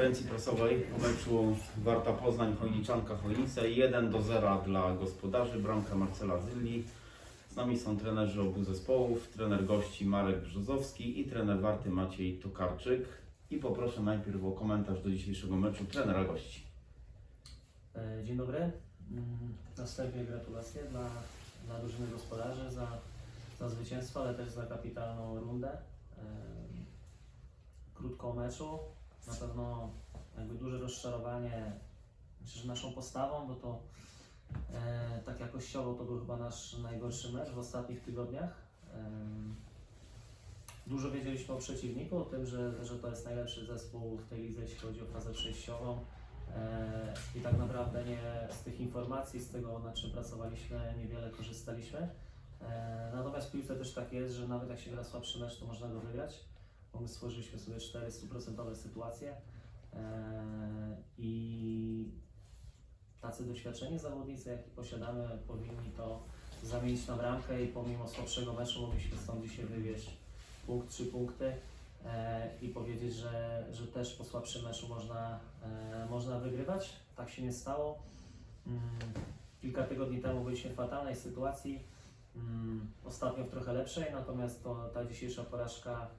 konferencji prasowej o meczu Warta Poznań Chojniczanka Chojnice 1 do 0 dla gospodarzy, bramka Marcela Zylli. Z nami są trenerzy obu zespołów, trener gości Marek Brzozowski i trener Warty Maciej Tokarczyk. I poproszę najpierw o komentarz do dzisiejszego meczu trenera gości. E, Dzień dobry. Mm, Na wstępie gratulacje dla, dla drużyny gospodarzy za, za zwycięstwo, ale też za kapitalną rundę. E, Krótko o meczu. Na pewno jakby duże rozczarowanie myślę, że naszą postawą, bo to e, tak jakościowo to był chyba nasz najgorszy mecz w ostatnich tygodniach. Em, Dużo wiedzieliśmy o przeciwniku, o tym, że, że to jest najlepszy zespół w tej lidze, jeśli chodzi o fazę przejściową. E, I tak naprawdę nie z tych informacji, z tego na czym pracowaliśmy, niewiele korzystaliśmy. E, Natomiast w piłce też tak jest, że nawet jak się gra słabszy mecz, to można go wygrać, bo my stworzyliśmy sobie cztery stuprocentowe sytuacje E, i tacy doświadczeni zawodnicy, jaki posiadamy, powinni to zamienić na bramkę i pomimo słabszego meczu mogliśmy stąd dzisiaj wywieźć punkt, trzy punkty e, i powiedzieć, że, że też po słabszym meczu można, e, można wygrywać. Tak się nie stało. Mm, Kilka tygodni temu byliśmy w fatalnej sytuacji, mm, ostatnio w trochę lepszej, natomiast to, ta dzisiejsza porażka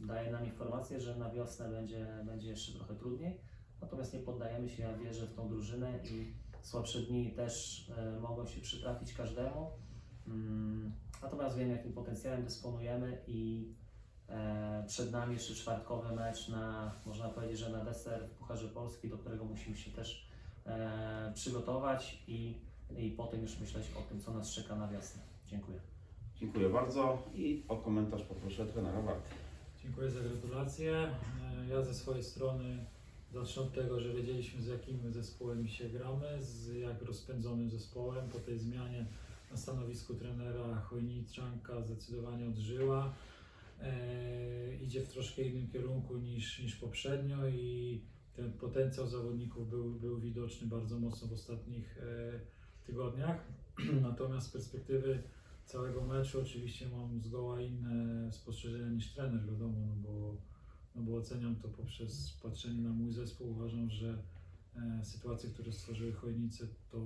daje nam informację, że na wiosnę będzie, będzie jeszcze trochę trudniej. Natomiast nie poddajemy się, ja wierzę w tą drużynę i słabsze dni też e, mogą się przytrafić każdemu. Mm, Natomiast wiem, jakim potencjałem dysponujemy i e, przed nami jeszcze czwartkowy mecz na, można powiedzieć, że na deser w Pucharze Polski, do którego musimy się też przygotować i, i potem już myśleć o tym, co nas czeka na wiosnę. Dziękuję. Dziękuję bardzo i o komentarz poproszę trenera Warty. Dziękuję za gratulacje. E, Ja ze swojej strony zacznę od tego, że wiedzieliśmy z jakim zespołem dzisiaj gramy, z jak rozpędzonym zespołem. Po tej zmianie na stanowisku trenera Chojniczanka zdecydowanie odżyła. E, idzie w troszkę innym kierunku niż, niż poprzednio i ten potencjał zawodników był, był widoczny bardzo mocno w ostatnich e, tygodniach. Natomiast z perspektywy całego meczu oczywiście mam zgoła inne spostrzeżenia niż trener, wiadomo, no bo, no bo oceniam to poprzez patrzenie na mój zespół. Uważam, że e, sytuacje, które stworzyły Chojnice, to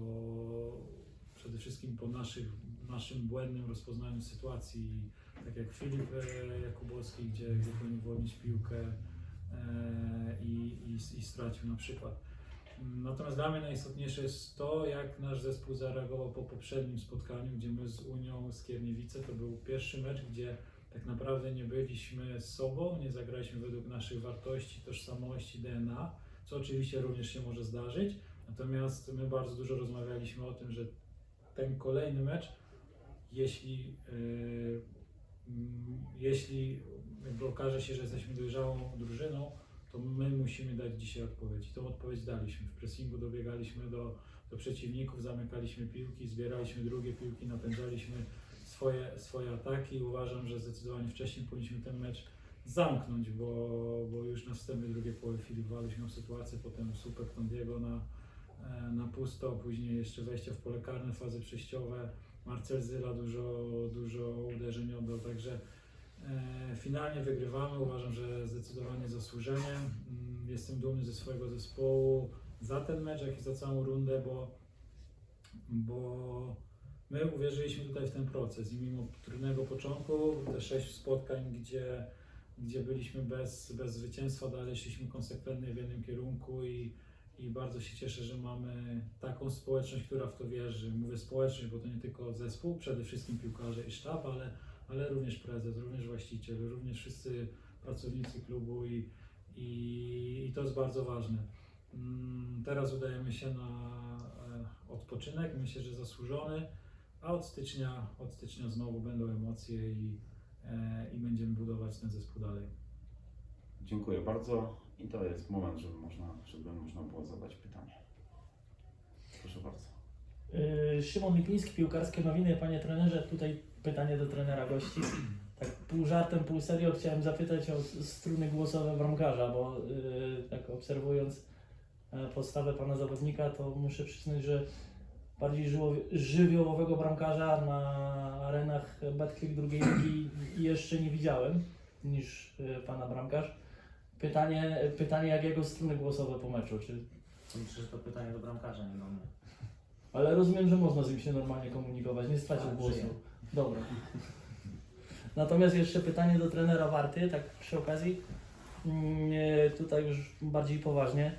przede wszystkim po naszych, naszym błędnym rozpoznaniu sytuacji, tak jak Filip e, Jakubowski, gdzie, gdzie powinien piłkę e, i, i, i stracił na przykład. Natomiast dla mnie najistotniejsze jest to, jak nasz zespół zareagował po poprzednim spotkaniu, gdzie my z Unią Skierniewice to był pierwszy mecz, gdzie tak naprawdę nie byliśmy z sobą, nie zagraliśmy według naszych wartości, tożsamości, DNA, co oczywiście również się może zdarzyć. Natomiast my bardzo dużo rozmawialiśmy o tym, że ten kolejny mecz, jeśli, yy, jeśli jakby okaże się, że jesteśmy dojrzałą drużyną, to my musimy dać dzisiaj odpowiedź. I tą odpowiedź daliśmy. W pressingu dobiegaliśmy do, do przeciwników, zamykaliśmy piłki, zbieraliśmy drugie piłki, napędzaliśmy swoje, swoje ataki. Uważam, że zdecydowanie wcześniej powinniśmy ten mecz zamknąć, bo, bo już na wstępie drugiej połowy Filip Waluś miał sytuację, potem słupek Tondiego na, e, na pusto, później jeszcze wejście w pole karne, fazy przejściowe. Marcel Zyla dużo, dużo uderzeń oddał, także Finalnie wygrywamy, uważam, że zdecydowanie zasłużenie. Mm, Jestem dumny ze swojego zespołu za ten mecz, jak i za całą rundę, bo, bo my uwierzyliśmy tutaj w ten proces i mimo trudnego początku, te sześć spotkań, gdzie, gdzie byliśmy bez, bez zwycięstwa, dalej szliśmy konsekwentnie w jednym kierunku i, i bardzo się cieszę, że mamy taką społeczność, która w to wierzy. Mówię społeczność, bo to nie tylko zespół, przede wszystkim piłkarze i sztab, ale ale również prezes, również właściciel, również wszyscy pracownicy klubu i, i, i to jest bardzo ważne. Mm, Teraz udajemy się na e, odpoczynek, myślę, że zasłużony, a od stycznia, od stycznia znowu będą emocje i, e, i będziemy budować ten zespół dalej. Dziękuję bardzo i to jest moment, żeby można, żeby można było zadać pytanie. Proszę bardzo. Yy, Szymon Lipiński, Piłkarskie Nowiny. Panie trenerze, tutaj pytanie do trenera gości. Tak pół żartem, pół serio chciałem zapytać o struny głosowe bramkarza, bo yy, tak obserwując e, postawę pana zawodnika, to muszę przyznać, że bardziej żywiołowego bramkarza na arenach Betclic drugiej ligi jeszcze nie widziałem niż yy, pana bramkarz. Pytanie, pytanie jak jego struny głosowe po meczu, czy... Myślę, że to pytanie do bramkarza, nie do mnie. Ale rozumiem, że można z nim się normalnie komunikować, nie stracił Tak, głosu. żyje. Dobra. Natomiast jeszcze pytanie do trenera Warty, tak przy okazji, Mm, e, tutaj już bardziej poważnie.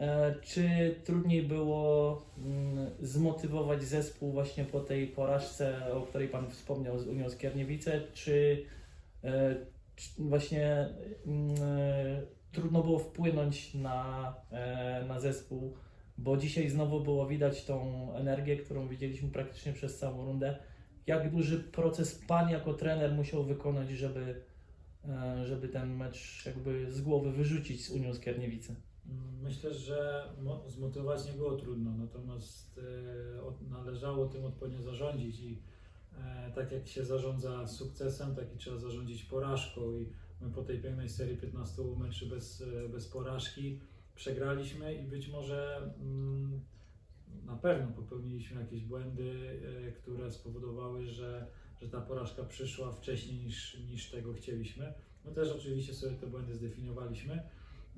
E, Czy trudniej było mm, zmotywować zespół właśnie po tej porażce, o której Pan wspomniał z Unią Skierniewice, czy, e, czy właśnie mm, e, trudno było wpłynąć na, e, na zespół, bo dzisiaj znowu było widać tą energię, którą widzieliśmy praktycznie przez całą rundę. Jak duży proces Pan jako trener musiał wykonać, żeby, e, żeby ten mecz jakby z głowy wyrzucić z Unią Skierniewice? Mm, Myślę, że mo- zmotywować nie było trudno, natomiast e, należało tym odpowiednio zarządzić i e, tak jak się zarządza sukcesem, tak i trzeba zarządzić porażką i my po tej pięknej serii 15 meczy bez, bez porażki przegraliśmy i być może mm, na pewno popełniliśmy jakieś błędy, e, które spowodowały, że, że ta porażka przyszła wcześniej niż, niż tego chcieliśmy. My też oczywiście sobie te błędy zdefiniowaliśmy.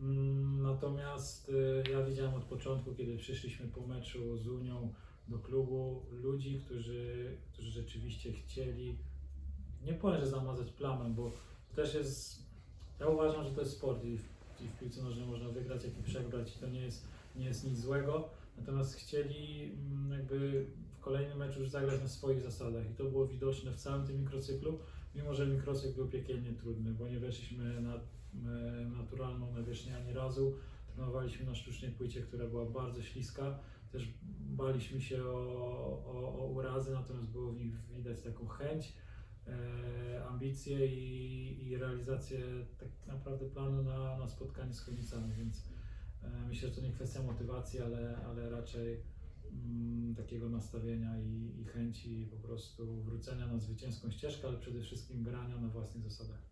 Mm, Natomiast y, ja widziałem od początku, kiedy przyszliśmy po meczu z Unią do klubu, ludzi, którzy, którzy rzeczywiście chcieli, nie powiem, że zamazać plamę, bo to też jest, ja uważam, że to jest sport i w, i w piłce nożnej można wygrać, jak i przegrać i to nie jest, nie jest nic złego, natomiast chcieli mm, jakby w kolejnym meczu już zagrać na swoich zasadach i to było widoczne w całym tym mikrocyklu, mimo że mikrocykl był piekielnie trudny, bo nie weszliśmy na e, naturalną nawierzchnię ani razu. Trenowaliśmy na sztucznej płycie, która była bardzo śliska. Też baliśmy się o, o, o urazy, natomiast było w nich widać taką chęć, ambicje i, i realizację tak naprawdę planu na, na spotkanie z Chojnicami, więc e, myślę, że to nie kwestia motywacji, ale, ale raczej mm, takiego nastawienia i, i chęci po prostu wrócenia na zwycięską ścieżkę, ale przede wszystkim grania na własnych zasadach.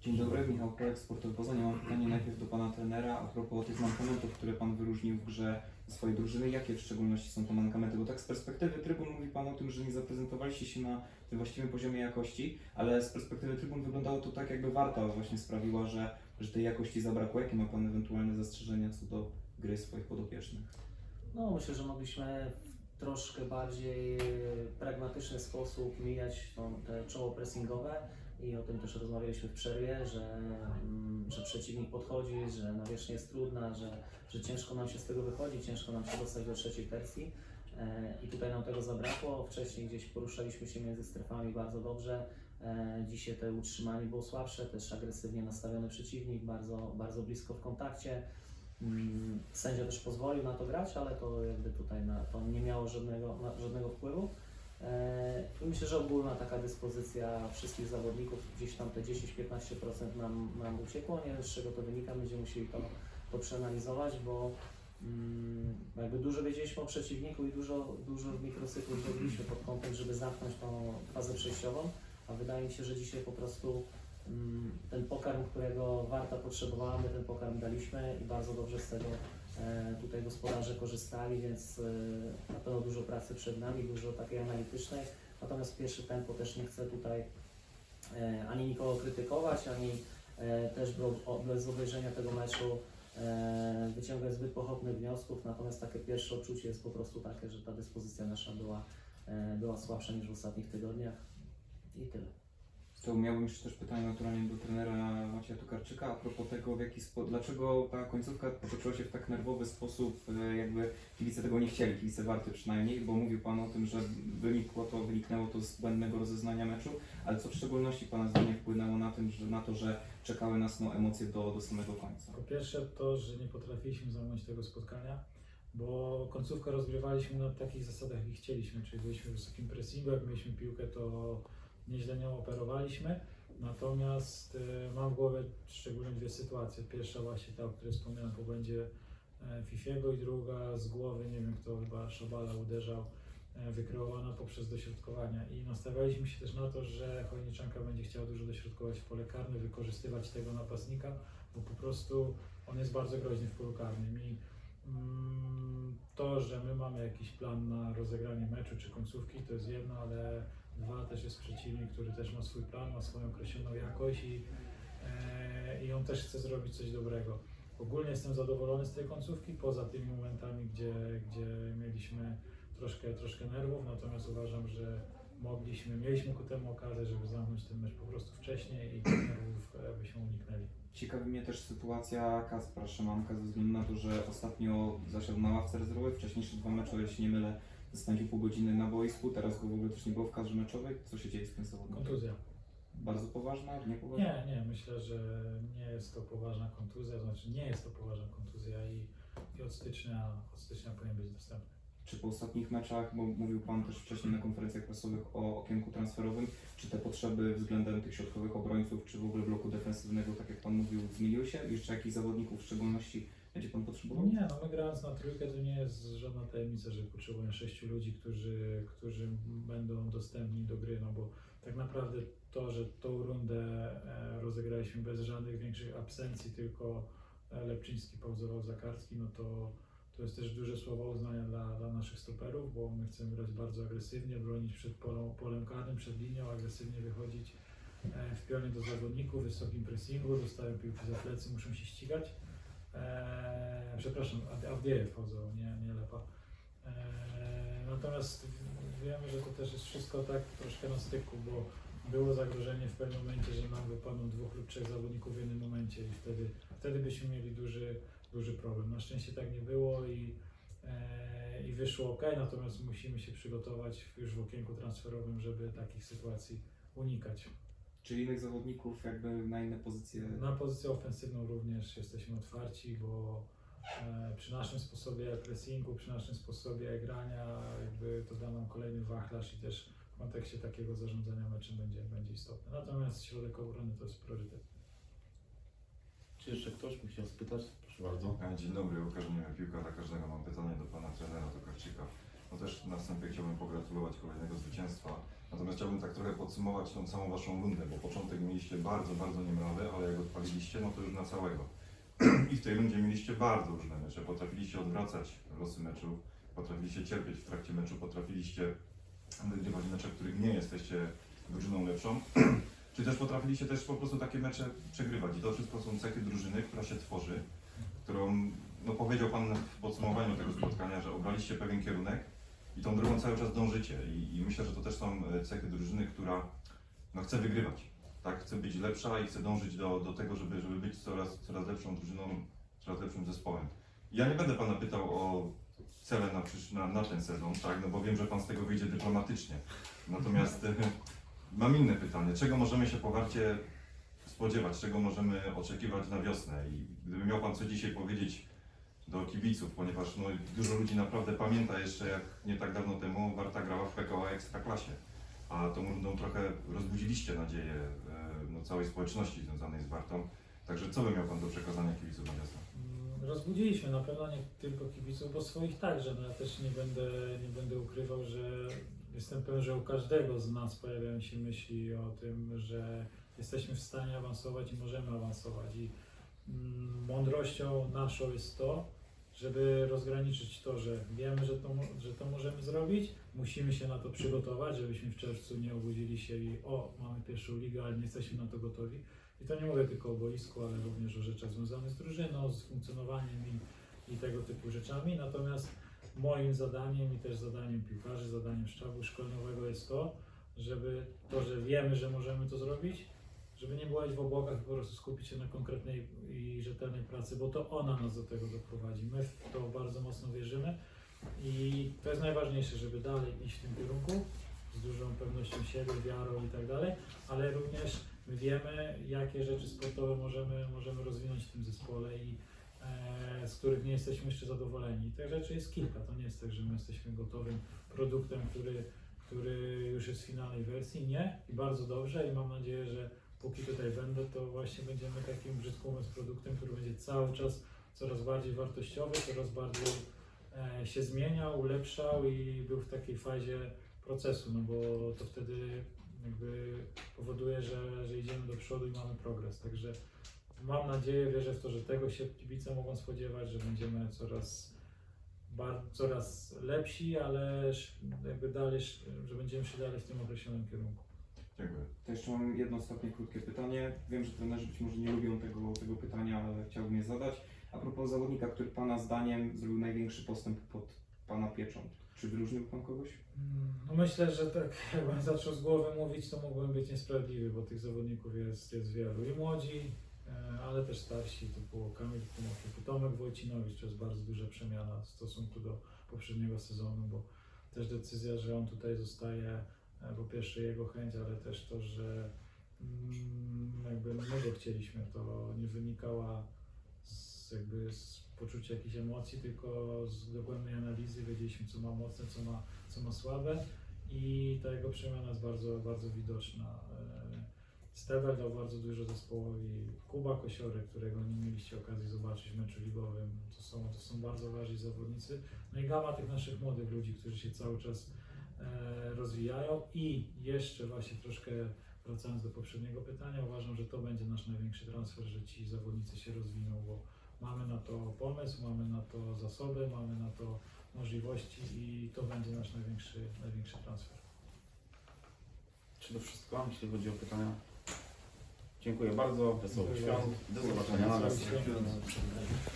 Dzień dobry, Michał Kolek, Sportowy Poznań. Mam pytanie najpierw do Pana trenera a propos tych mankamentów, które Pan wyróżnił w grze swojej drużyny. Jakie w szczególności są to mankamenty? Bo tak z perspektywy trybun mówi Pan o tym, że nie zaprezentowaliście się na tym właściwym poziomie jakości, ale z perspektywy trybun wyglądało to tak, jakby Warta właśnie sprawiła, że, że tej jakości zabrakło. Jakie ma Pan ewentualne zastrzeżenia co do gry swoich podopiecznych? No, myślę, że mogliśmy w troszkę bardziej pragmatyczny sposób mijać tą, te czoło pressingowe i o tym też rozmawialiśmy w przerwie, że, mm, że przeciwnik podchodzi, że nawierzchnia jest trudna, że, że ciężko nam się z tego wychodzi, ciężko nam się dostać do trzeciej wersji e, i tutaj nam tego zabrakło. Wcześniej gdzieś poruszaliśmy się między strefami bardzo dobrze. E, Dzisiaj to utrzymanie było słabsze, też agresywnie nastawiony przeciwnik, bardzo, bardzo blisko w kontakcie. Mm, Sędzia też pozwolił na to grać, ale to jakby tutaj na to nie miało żadnego, żadnego wpływu. Myślę, że ogólna taka dyspozycja wszystkich zawodników, gdzieś tam te 10-15% nam, nam uciekło. Nie wiem z czego to wynika, będziemy musieli to, to przeanalizować, bo mm, jakby dużo wiedzieliśmy o przeciwniku i dużo, dużo w mikrocyklu zrobiliśmy pod kątem, żeby zamknąć tą fazę przejściową, a wydaje mi się, że dzisiaj po prostu mm, ten pokarm, którego Warta potrzebowała, my ten pokarm daliśmy i bardzo dobrze z tego e, tutaj gospodarze korzystali, więc e, na pewno dużo pracy przed nami, dużo takiej analitycznej. Natomiast pierwsze tempo też nie chcę tutaj e, ani nikogo krytykować, ani e, też bez, obejrzenia tego meczu e, wyciągać zbyt pochopnych wniosków. Natomiast takie pierwsze odczucie jest po prostu takie, że ta dyspozycja nasza była, była słabsza niż w ostatnich tygodniach i tyle. To miałbym jeszcze też pytanie naturalnie do trenera Macieja Tokarczyka a propos tego, w jaki spo... dlaczego ta końcówka potoczyła się w tak nerwowy sposób, e, jakby kibice tego nie chcieli, kibice Warty przynajmniej, bo mówił Pan o tym, że wynikło to, wyniknęło to z błędnego rozeznania meczu, ale co w szczególności Pana zdaniem wpłynęło na, tym, że, na to, że czekały nas no, emocje do, do samego końca? Po pierwsze to, że nie potrafiliśmy zamknąć tego spotkania, bo końcówkę rozgrywaliśmy na takich zasadach, jak chcieliśmy, czyli byliśmy w wysokim pressingu, jak mieliśmy piłkę, to nieźle nią operowaliśmy. Natomiast e, mam w głowie szczególnie dwie sytuacje. Pierwsza właśnie ta, o której wspomniałem po błędzie e, Fifiego i druga z głowy, nie wiem kto, chyba Szabala uderzał, e, wykreowana poprzez dośrodkowania. I nastawialiśmy się też na to, że Chojniczanka będzie chciała dużo dośrodkować w pole karne, wykorzystywać tego napastnika, bo po prostu on jest bardzo groźny w polu karnym i mm, to, że my mamy jakiś plan na rozegranie meczu czy końcówki, to jest jedno, ale dwa też jest przeciwnik, który też ma swój plan, ma swoją określoną jakość i, e, i on też chce zrobić coś dobrego. Ogólnie jestem zadowolony z tej końcówki, poza tymi momentami, gdzie, gdzie mieliśmy troszkę, troszkę nerwów, natomiast uważam, że mogliśmy, mieliśmy ku temu okazję, żeby zamknąć ten mecz po prostu wcześniej i tych nerwów e, byśmy uniknęli. Ciekawi mnie też sytuacja Kaspra Szymanka ze względu na to, że ostatnio zasiadł na ławce rezerwowej, wcześniejsze dwa mecze, o ile się nie mylę, spędził pół godziny na boisku, teraz go w ogóle też nie było w kadrze meczowej. Co się dzieje z tym zawodnikiem? Kontuzja. Bardzo poważna, nie poważna? Nie, nie, myślę, że nie jest to poważna kontuzja, znaczy nie jest to poważna kontuzja i, i od, stycznia, od stycznia powinien być dostępny. Czy po ostatnich meczach, bo mówił Pan też wcześniej na konferencjach prasowych o okienku transferowym, czy te potrzeby względem tych środkowych obrońców, czy w ogóle bloku defensywnego, tak jak Pan mówił, zmieniły się? Jeszcze jakichś zawodników w szczególności będzie Pan potrzebował? Nie, no my grając na trójkę to nie jest żadna tajemnica, że potrzebujemy sześciu ludzi, którzy, którzy będą dostępni do gry, no bo tak naprawdę to, że tą rundę e, rozegraliśmy bez żadnych większych absencji, tylko e, Lepczyński pauzował za kartki, no to, to jest też duże słowo uznania dla, dla naszych stoperów, bo my chcemy grać bardzo agresywnie, bronić przed polą, polem karnym, przed linią, agresywnie wychodzić e, w pionie do zawodników, wysokim pressingu, dostają piłki za plecy, muszą się ścigać. Eee, przepraszam, Avdiejew pauzował, nie, nie Lepa. Eee, natomiast wiemy, że to też jest wszystko tak troszkę na styku, bo było zagrożenie w pewnym momencie, że nam wypadną dwóch lub trzech zawodników w jednym momencie i wtedy, wtedy byśmy mieli duży, duży problem. Na szczęście tak nie było i, eee, i wyszło ok, natomiast musimy się przygotować już w okienku transferowym, żeby takich sytuacji unikać. Czy innych zawodników jakby na inne pozycje? Na pozycję ofensywną również jesteśmy otwarci, bo e, przy naszym sposobie pressingu, przy naszym sposobie grania, jakby to da nam kolejny wachlarz i też w kontekście takiego zarządzania meczem będzie, będzie istotne. Natomiast środek obrony to jest priorytet. Czy jeszcze ktoś by chciał spytać? Proszę bardzo. E, Dzień dobry, Łukasz Niemia, piłka dla każdego. Mam pytanie do pana trenera Tokarczyka. No też na wstępie chciałbym pogratulować kolejnego zwycięstwa. Natomiast chciałbym tak trochę podsumować tą całą waszą rundę, bo początek mieliście bardzo, bardzo niemrawy, ale jak odpaliliście, no to już na całego. I w tej rundzie mieliście bardzo różne mecze. Potrafiliście odwracać losy meczów, potrafiliście cierpieć w trakcie meczu, potrafiliście wygrywać mecze, w których nie jesteście drużyną lepszą. Czy też potrafiliście też po prostu takie mecze przegrywać. I to wszystko są cechy drużyny, która się tworzy, którą, no powiedział Pan w podsumowaniu tego spotkania, że obraliście pewien kierunek i tą drogą cały czas dążycie. I, I myślę, że to też są e, cechy drużyny, która no, chce wygrywać. Tak, chce być lepsza i chce dążyć do, do tego, żeby, żeby być coraz, coraz lepszą drużyną, coraz lepszym zespołem. Ja nie będę Pana pytał o cele na, na, na ten sezon, tak, no bo wiem, że Pan z tego wyjdzie dyplomatycznie. Natomiast mam inne pytanie. Czego możemy się po warcie spodziewać, czego możemy oczekiwać na wiosnę? I gdyby miał Pan co dzisiaj powiedzieć do kibiców, ponieważ no, dużo ludzi naprawdę pamięta jeszcze, jak nie tak dawno temu Warta grała w PKO Ekstraklasie, a tą rundą trochę rozbudziliście nadzieję e, no, całej społeczności związanej z Wartą. Także co by miał Pan do przekazania kibiców wiosnę? Mm, Rozbudziliśmy na pewno nie tylko kibiców, bo swoich także. No ja też nie będę, nie będę ukrywał, że jestem pewien, że u każdego z nas pojawiają się myśli o tym, że jesteśmy w stanie awansować i możemy awansować. I mm, mądrością naszą jest to, żeby rozgraniczyć to, że wiemy, że to, że to możemy zrobić, musimy się na to przygotować, żebyśmy w czerwcu nie obudzili się i o, mamy pierwszą ligę, ale nie jesteśmy na to gotowi. I to nie mówię tylko o boisku, ale również o rzeczach związanych z drużyną, z funkcjonowaniem i, i tego typu rzeczami. Natomiast moim zadaniem i też zadaniem piłkarzy, zadaniem sztabu szkoleniowego jest to, żeby to, że wiemy, że możemy to zrobić, żeby nie byłać w obłokach po prostu skupić się na konkretnej i rzetelnej pracy, bo to ona nas do tego doprowadzi. My w to bardzo mocno wierzymy i to jest najważniejsze, żeby dalej iść w tym kierunku z dużą pewnością siebie, wiarą i tak dalej, ale również my wiemy, jakie rzeczy sportowe możemy, możemy rozwinąć w tym zespole i e, z których nie jesteśmy jeszcze zadowoleni. Tych rzeczy jest kilka. To nie jest tak, że my jesteśmy gotowym produktem, który, który już jest w finalnej wersji. Nie. I bardzo dobrze i mam nadzieję, że póki tutaj będę, to właśnie będziemy takim brzydko mówiąc produktem, który będzie cały czas coraz bardziej wartościowy, coraz bardziej e, się zmieniał, ulepszał i był w takiej fazie procesu, no bo to wtedy jakby powoduje, że, że idziemy do przodu i mamy progres. Także mam nadzieję, wierzę w to, że tego się kibice mogą spodziewać, że będziemy coraz, bar, coraz lepsi, ale jakby dalej, że będziemy szli dalej w tym określonym kierunku. Dziękuję. To jeszcze mam jedno ostatnie krótkie pytanie. Wiem, że trenerzy być może nie lubią tego, tego pytania, ale chciałbym je zadać. A propos zawodnika, który Pana zdaniem zrobił największy postęp pod Pana pieczą. Czy wyróżnił Pan kogoś? No myślę, że tak jakbym zaczął z głowy mówić, to mógłbym być niesprawiedliwy, bo tych zawodników jest, jest wielu. I młodzi, e, ale też starsi, typu Kamil Kumokiewicz, Tomek Wojcinowicz, to jest bardzo duża przemiana w stosunku do poprzedniego sezonu, bo też decyzja, że on tutaj zostaje, po pierwsze jego chęć, ale też to, że mm, jakby my go chcieliśmy, to nie wynikała z, jakby z poczucia jakichś emocji, tylko z dogłębnej analizy, wiedzieliśmy co ma mocne, co ma co ma słabe i ta jego przemiana jest bardzo, bardzo widoczna. E, Stebel dał bardzo dużo zespołowi. Kuba Kosiory, którego nie mieliście okazji zobaczyć w meczu ligowym, to są, to są bardzo ważni zawodnicy. No i gama tych naszych młodych ludzi, którzy się cały czas rozwijają i jeszcze właśnie troszkę wracając do poprzedniego pytania, uważam, że to będzie nasz największy transfer, że ci zawodnicy się rozwiną, bo mamy na to pomysł, mamy na to zasoby, mamy na to możliwości i to będzie nasz największy, największy transfer. Czy to wszystko, jeśli chodzi o pytania? Dziękuję bardzo. Wesołych Dziękuję świąt. Do zobaczenia następnym. świąt.